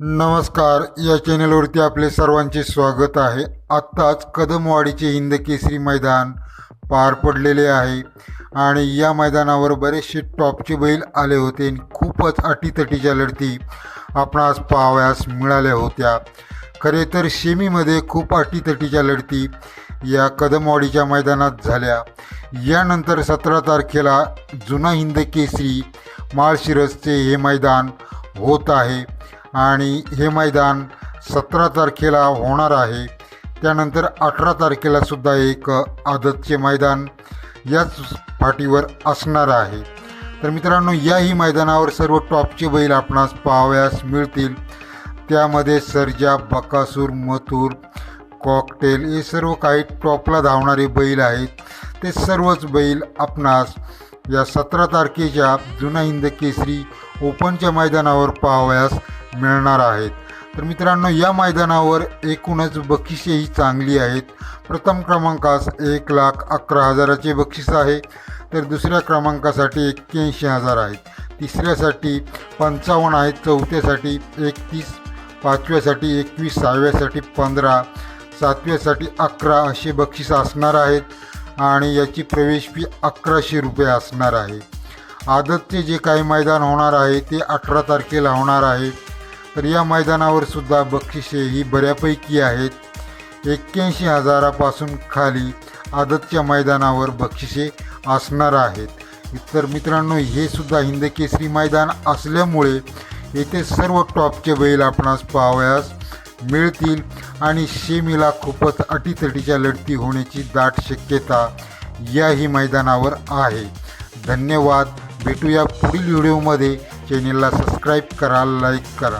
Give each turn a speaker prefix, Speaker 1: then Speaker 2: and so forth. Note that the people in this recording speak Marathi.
Speaker 1: नमस्कार या चॅनलवरती आपले सर्वांचे स्वागत आहे. आत्ताच कदमवाडीचे हिंद केसरी मैदान पार पडलेले आहे आणि या मैदानावर बरेचसे टॉपचे बैल आले होते आणि खूपच अटीतटीच्या लढती आपणास पाहाव्यास मिळाल्या होत्या. खरे तर शेमीमध्ये खूप अटीतटीच्या लढती या कदमवाडीच्या मैदानात झाल्या. यानंतर सतरा तारखेला जुना हिंद केसरी माळशिरसचे हे मैदान होत आहे. आणि हे मैदान सतरा तारखेला होणार आहे. त्यानंतर अठरा तारखेला सुद्धा एक आदतचे मैदान याच फाटीवर असणार आहे. तर मित्रांनो याही मैदानावर सर्व टॉपचे बैल आपणास पाहावयास मिळतील. त्यामध्ये सर्जा बकासूर मथुर कॉकटेल हे सर्व काही टॉपला धावणारे बैल आहेत. ते सर्वच बैल आपणास या सतरा तारखेच्या जुना हिंद केसरी ओपनच्या मैदानावर पाहावयास मिळणार आहेत. तर मित्रांनो या मैदानावर एकूणच बक्षिसेही चांगली आहेत. प्रथम क्रमांकास एक लाख अकरा हजाराचे बक्षीस आहे. तर दुसऱ्या क्रमांकासाठी एक्क्याऐंशी हजार आहेत. तिसऱ्यासाठी पंचावन्न आहेत. चौथ्यासाठी एकतीस पाचव्यासाठी एकवीस सहाव्यासाठी पंधरा सातव्यासाठी अकरा असे बक्षीस असणार आहेत आणि याची प्रवेश फी अकराशे रुपये असणार आहे. आदतचे जे काही मैदान होणार आहे ते अठरा तारखेला होणार आहे. तर या मैदानावर सुद्धा बक्षिसे ही बऱ्यापैकी आहेत. एक्क्याऐंशी हजारापासून खाली आदतच्या मैदानावर बक्षिसे असणार आहेत. तर मित्रांनो हे सुद्धा हिंद केसरी मैदान असल्यामुळे येथे सर्व टॉपचे बैल आपणास पाहावयास मिळतील आणि शेमीला खूपच अटीतटीच्या लढती होण्याची दाट शक्यता याही मैदानावर आहे. धन्यवाद. भेटूया पुढील व्हिडिओमध्ये. चॅनेलला सबस्क्राईब करा लाईक करा.